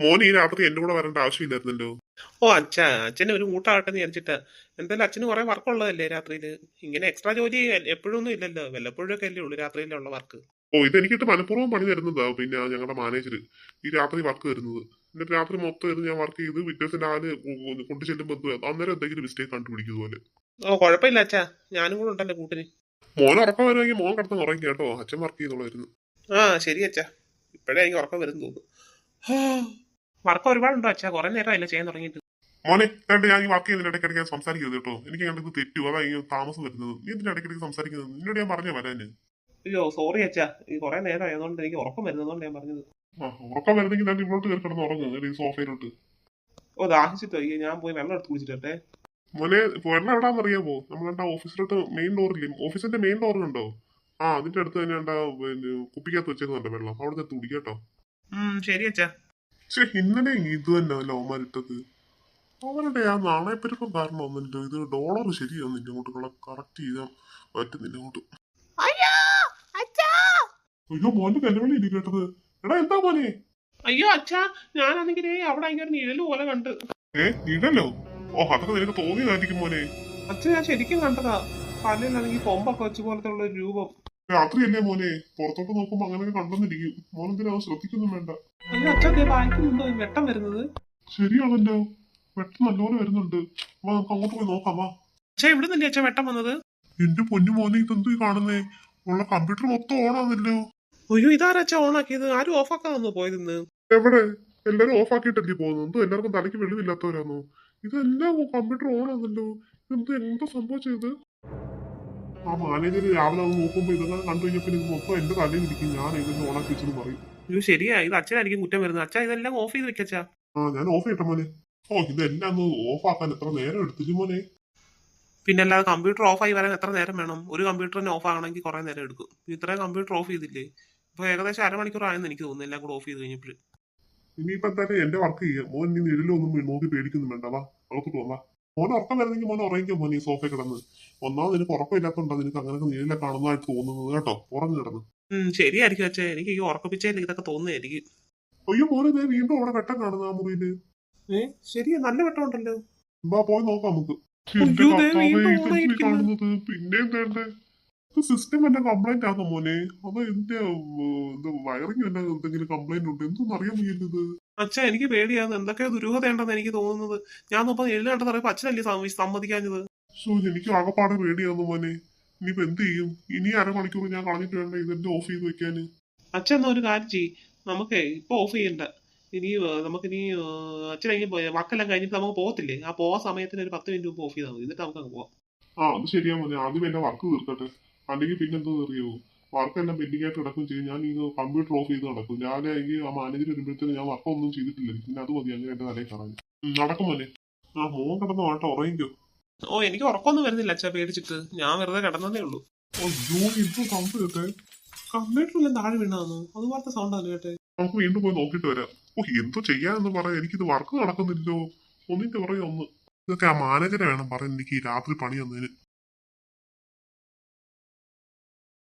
മോൻ ഈ രാത്രി എന്റെ കൂടെ വരേണ്ട ആവശ്യമില്ലായിരുന്നല്ലോ. ഓ അച്ഛാ അച്ഛനെ ഒരു കൂട്ടാകട്ടെ എന്ന് വിചാരിച്ചിട്ടാ. എന്തായാലും അച്ഛന് കുറെ വർക്ക് ഉള്ളതല്ലേ രാത്രിയിൽ ഇങ്ങനെ എക്സ്ട്രാ ജോലി എപ്പോഴും ഒന്നും ഇല്ലല്ലോ. വല്ലപ്പോഴൊക്കെ അല്ലേ ഉള്ളൂ രാത്രിയിലുള്ള വർക്ക് ഓ ഇതെനിക്കിട്ട് മനഃപൂർവം പണി തരുന്നതാ പിന്നെ ഞങ്ങളുടെ മാനേജർ ഈ രാത്രി വർക്ക് തരുന്നത്. എന്നിട്ട് രാത്രി മൊത്തം ഇരുന്ന് ഞാൻ വർക്ക് ചെയ്ത് വിറ്റേഴ്സിന്റെ ആൽ കൊണ്ടു ചെല്ലുമ്പോൾ എന്തുവാ? അന്നേരം എന്തെങ്കിലും മിസ്റ്റേക്ക് കണ്ടുപിടിക്കും പോലെ ഓ കുഴപ്പമില്ല അച്ഛാ. ഞാനും കൂടെ ഉണ്ടല്ലോ കൂട്ടിന്. മോൻ ഉറക്കം വരുമെങ്കിൽ മോൻ കിടന്ന് ഉറങ്ങി കേട്ടോ. അച്ഛൻ വർക്ക് ചെയ്തോളായിരുന്നു. ആ ശരി അച്ഛാ. ഇപ്പോഴേ എനിക്ക് ഉറക്കം വരും തോന്നുന്നു. വർക്ക് ഒരുപാടുണ്ടോ അച്ഛാ? കുറെ നേരമായില്ല ചെയ്യാൻ തുടങ്ങിയിട്ട്. മോനെ രണ്ട് ഞാൻ ഈ വർക്ക് ചെയ്യുന്നതിന്റെ ഇടയ്ക്കിടയ്ക്ക് ഞാൻ സംസാരിക്കരുത് കേട്ടോ. എനിക്ക് കണ്ടത് തെറ്റു അതാ ഈ താമസം വരുന്നത്. നീ എന്തിനാ ഇടയ്ക്കിടയ്ക്ക് സംസാരിക്കുന്നത്. നിന്നോട് ഞാൻ പറഞ്ഞു വരാന്. അയ്യോ സോറി അച്ഛാ. ഈ കുറെ നേരം ആയതുകൊണ്ട് എനിക്ക് ഉറക്കം വരുന്നതുകൊണ്ട് ഞാൻ പറഞ്ഞത്. ആ ഉറക്കം വരുന്നെങ്കിൽ ഞാൻ ഇങ്ങോട്ട് കയറി കിടന്ന് ഉറങ്ങും. ഈ സോഫയിലോട്ട്. ഓ ദാഹിച്ചിട്ടോ. അയ്യോ ഞാൻ പോയി വെള്ളം എടുത്ത് കുടിച്ചിട്ടെ മോനെ വെള്ളം എവിടാന്ന് അറിയാമോ നമ്മളുടെ ഓഫീസിലോട്ട് മെയിൻ ഡോറില്ലേ ഓഫീസിന്റെ മെയിൻ ഡോർ ഉണ്ടോ ആ അതിന്റെ അടുത്ത് തന്നെ ഉണ്ടാ പിന്നെ കുപ്പിക്കകത്ത് വെച്ചേക്കുന്നുണ്ട് വെള്ളം. അവിടെ തുടി കേട്ടോ. ശരി അച്ഛാ. പക്ഷെ ഇന്നലെ ഇത് തന്നെ അല്ല അവന്മാരിട്ടത് അവരുടെ ആ നാണയപ്പെരുപ്പം കാരണം ഒന്നുമില്ല. ഇത് ഡോളർ ശരിയാവുന്നില്ല അങ്ങോട്ട് കറക്റ്റ് ചെയ്യാൻ പറ്റുന്നില്ല അങ്ങോട്ട് അയ്യോ! മോന്റെ നിലവിളി ഇല്ല കേട്ടത്? എടാ എന്താ മോനെ? അയ്യോ അച്ഛാ ഞാനാണെങ്കിൽ അവിടെ ഭയങ്കര നിഴൽ പോലെ കണ്ട്. ഏ നിഴലോ? ഓ അതൊക്കെ നിനക്ക് തോന്നിയതായിരിക്കും മോനെ. അച്ഛൻ ഞാൻ ശരിക്കും കണ്ടതാ. പല്ലിലാണെങ്കിൽ കൊമ്പൊക്കെ വെച്ച പോലത്തെ ഉള്ള രൂപം. രാത്രിയല്ലേ മോനെ? പുറത്തോട്ട് നോക്കുമ്പോ അങ്ങനെ കണ്ടെന്നിരിക്കും മോനെന്തിനാ ശ്രദ്ധിക്കൊന്നും വേണ്ട. അയ്യോ അച്ഛൻ ദേ വായിക്കുന്നുണ്ടോ ഈ വെട്ടം വരുന്നത്. ശരിയാണല്ലോ. വെട്ടം നല്ലപോലെ വരുന്നുണ്ട്. വാ നമുക്ക് അങ്ങോട്ട് പോയി നോക്കാം വാ. അച്ഛാ ഇവിടെ നിന്നല്ലേ അച്ഛാ വെട്ടം വന്നത്? എന്റെ പൊന്നു മോനെ ഇതെന്തോ ഈ കാണുന്നേ? ഉള്ള കമ്പ്യൂട്ടർ മൊത്തം ഓണാന്നല്ലോ അയ്യോ ഇതാരാ അച്ഛാ ഓണാക്കിയത്? ആരും ഓഫാക്കാൻ വന്നു പോയതെന്ന്? എവിടെ? എല്ലാരും ഓഫ് ആക്കിയിട്ടല്ലേ പോകുന്നത്? എന്തോ എല്ലാവർക്കും തലയ്ക്ക് വെളിവില്ലാത്തവരാണോ ഇതെല്ലാം കമ്പ്യൂട്ടർ ഓണാന്നല്ലോ ഇതെന്തോ എന്താ സംഭവിച്ചത് ആ മാനേജർ രാവിലെ അത് നോക്കുമ്പോ ഇതെല്ലാം കണ്ടു കഴിഞ്ഞപ്പോ ഇത് മൊത്തം എന്റെ തലയിൽ ഇരിക്കും. ഞാൻ ഇതിന് ഓണാക്കി വെച്ചെന്ന് പറയും. ഇത് ശരിയാ. ഇത് അച്ഛനായിരിക്കും കുറ്റം വരുന്നത്. അച്ഛാ ഇതെല്ലാം ഓഫ് ചെയ്ത് വെക്കച്ചാ ആ ഞാൻ ഓഫ് ചെയ്യട്ടെ മോനെ? ഓ ഇതെല്ലാം ഒന്ന് ഓഫ് ആക്കാൻ എത്ര നേരം എടുത്തില്ല മോനെ? പിന്നെ അല്ലാതെ കമ്പ്യൂട്ടർ ഓഫായി വരാൻ എത്ര നേരം വേണം? ഒരു കമ്പ്യൂട്ടറിന് ഓഫ് ആകണമെങ്കിൽ കുറെ നേരം എടുക്കും. ഇത്രയും കമ്പ്യൂട്ടർ ഓഫ് ചെയ്തില്ലേ? ഇപ്പൊ ഏകദേശം അരമണിക്കൂർ ആയെന്ന് എനിക്ക് തോന്നുന്നു എല്ലാം കൂടെ ഓഫ് ചെയ്ത് കഴിഞ്ഞപ്പോൾ ഇനിയിപ്പോ എന്തായാലും എന്റെ വർക്ക് ചെയ്യാം. മോൻ നീ നിഴലൊന്നും നോക്കി പേടിക്കുന്നു വേണ്ട. വാ അകത്തോട്ട് വാ. മോൻ ഉറക്കം വരുന്നെങ്കിൽ മോനെ ഉറങ്ങിക്കോ മോനെ ഈ സോഫയിൽ കിടന്ന്. ഒന്നാമത് നിനക്ക് ഉറക്കമില്ലാത്തോണ്ടാ നിനക്ക് അങ്ങനെ നിഴലെ കാണുന്നതായിട്ട് തോന്നുന്നത് കേട്ടോ. ഉറങ്ങി കിടന്ന്. ശരിയായിരിക്കും അച്ഛാ. എനിക്ക് ഈ ഉറക്കപ്പിച്ചേ ഇതൊക്കെ തോന്നുന്നതായിരിക്കും. അയ്യോ മോനെ ദേ വീണ്ടും അവിടെ വെട്ടം കാണുന്ന ആ മുറിയിൽ. ഏ ശരിയാ. നല്ല വെട്ടം ഉണ്ടല്ലോ. ബാ പോയി നോക്കാം നമുക്ക്. കാണുന്നത്. പിന്നെ എന്തേണ്ടേ സിസ്റ്റം എന്റെ കംപ്ലൈന്റ് ആണോ മോനെ? അതോ എന്റെ വയറിംഗ് എന്നെ എന്തെങ്കിലും കംപ്ലൈന്റ് ഉണ്ട്? എന്തോന്നറിയാൻ വയ്യല്ലത് അച്ഛാ എനിക്ക് പേടിയാണ്. എന്തൊക്കെയോ ദുരൂഹതയുണ്ടെന്ന് എനിക്ക് തോന്നുന്നത്. ഞാൻ നോക്കുമ്പോൾ എഴുതി കണ്ടെന്ന് പറയുമ്പോൾ അച്ഛനല്ലേ സമ്മ- സമ്മതിക്കാഞ്ഞത്? സോ എനിക്ക് ആകപ്പാടെ പേടിയാന്ന് മോനെ. ഇനിയിപ്പോ എന്ത് ചെയ്യും? ഇനി അരമണിക്കൂർ ഞാൻ കളഞ്ഞിട്ട് വേണ്ട ഇതെന്റെ ഓഫ് ചെയ്ത് വെക്കാന്? അച്ഛൻ എന്നാ ഒരു കാര്യം ചെയ്യ്. നമുക്കേ ഇപ്പൊ ഓഫ് ചെയ്യണ്ട. ഇനി നമുക്ക് ഇനി അച്ഛൻ ഇനി വക്കെല്ലാം കഴിഞ്ഞിട്ട് നമുക്ക് പോകത്തില്ലേ? ആ പോവാൻ സമയത്തിന് ഒരു പത്ത് മിനിറ്റ് മുമ്പ് ഓഫ് ചെയ്താൽ മതി. എന്നിട്ട് നമുക്ക് അങ്ങ് പോവാം. ആ അത് ശരിയാ മോനെ. ആദ്യം എന്റെ വർക്ക് തീർക്കട്ടെ. അല്ലെങ്കിൽ പിന്നെ എന്തോ അറിയോ വർക്ക് എല്ലാം പെൻഡിംഗ് ആയിട്ട് കിടക്കും ചെയ്യും. ഞാൻ ഈ കമ്പ്യൂട്ടർ ഓഫ് ചെയ്ത് നടക്കും. ഞാൻ എനിക്ക് ആ മാനേജർ വരുമ്പോഴത്തേന് ഞാൻ വർക്ക് ഒന്നും ചെയ്തിട്ടില്ല. പിന്നെ അത് മതി അങ്ങനെ എന്റെ തലയിൽ കാണാൻ നടക്കും മോനെ. ആ മോൻ കിടന്ന് വേണ്ട ഉറങ്ങിക്കോ. ഓ എനിക്ക് ഉറക്കമൊന്നും വരുന്നില്ല അച്ഛാ പേടിച്ചിട്ട്. ഞാൻ വെറുതെ കിടന്നതേ ഉള്ളൂ. അയ്യോ എന്തോ സൗണ്ട് കേട്ടെ? കമ്പ്യൂട്ടറിലും താഴെ വീണാന്നു? അതുപോലത്തെ സൗണ്ടാണ് കേട്ടെ. നമുക്ക് വീണ്ടും പോയി നോക്കിട്ട് വരാം. ഓ എന്തോ ചെയ്യാന്ന് പറയാം. എനിക്കിത് വർക്ക് നടക്കുന്നില്ലോ. ഒന്നിന്റെ പറയോ ഒന്ന്. ഇതൊക്കെ ആ മാനേജറെ വേണം പറയാൻ എനിക്ക് ഈ രാത്രി പണി തന്നതിന്.